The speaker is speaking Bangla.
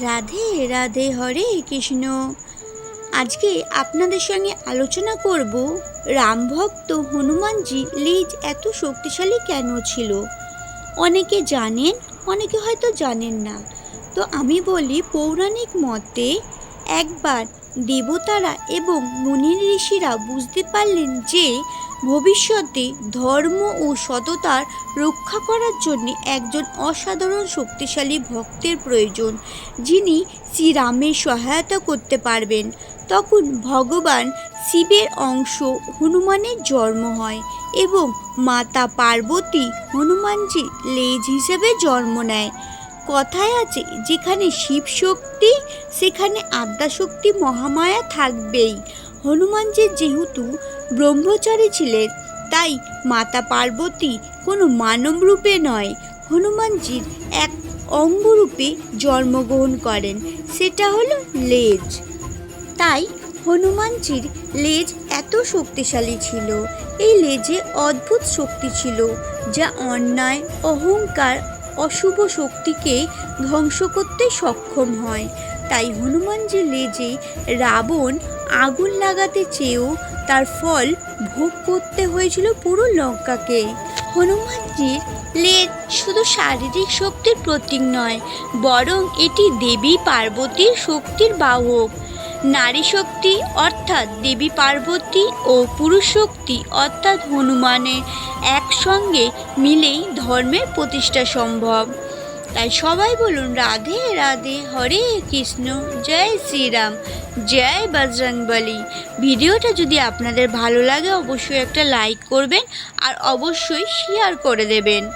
রাধে রাধে হরে কৃষ্ণ। আজকে আপনাদের সঙ্গে আলোচনা করব রামভক্ত হনুমানজি লেজ এত শক্তিশালী কেন ছিল? অনেকে জানেন, অনেকে হয়তো জানেন না। তো আমি বলি, পৌরাণিক মতে একবার দেবতারা এবং মুনি ঋষিরা বুঝতে পারলেন যে ভবিষ্যতে ধর্ম ও সততার রক্ষা করার জন্য একজন অসাধারণ শক্তিশালী ভক্তের প্রয়োজন, যিনি শ্রীরামের সহায়তা করতে পারবেন। তখন ভগবান শিবের অংশ হনুমানের জন্ম হয় এবং মাতা পার্বতী হনুমানজি লেজ হিসেবে জন্ম নেয়। কথায় আছে, যেখানে শিব শক্তি সেখানে আদ্যাশক্তি মহামায়া থাকবেই। হনুমানজি যেহেতু ব্রহ্মচারী ছিলেন, তাই মাতা পার্বতী কোনো মানব রূপে নয়। হনুমানজির এক অঙ্গরূপে জন্মগ্রহণ করেন, সেটা হলো লেজ। তাই হনুমানজির লেজ এত শক্তিশালী ছিল। এই লেজে অদ্ভুত শক্তি ছিল, যা অন্যায়, অহংকার অশুভ শক্তিকে ধ্বংস করতে সক্ষম হয়। তাই হনুমানজির লেজে রাবণ আগুন লাগাতে চেয়েও তার ফল ভোগ করতে হয়েছিল পুরো লঙ্কাকে। হনুমানজির লেজ শুধু শারীরিক শক্তির প্রতীক নয়, বরং এটি দেবী পার্বতীর শক্তির বাহক। নারী শক্তি অর্থাৎ দেবী পার্বতী ও পুরুষ শক্তি অর্থাৎ হনুমানের একসঙ্গে মিলেই ধর্মের প্রতিষ্ঠা সম্ভব। তাই সবাই বলুন, রাধে রাধে, হরে কৃষ্ণ, জয় শ্রীরাম, জয় বজরংবলী ভিডিওটা যদি আপনাদের ভালো লাগে, অবশ্যই একটা লাইক করবেন আর অবশ্যই শেয়ার করে দেবেন।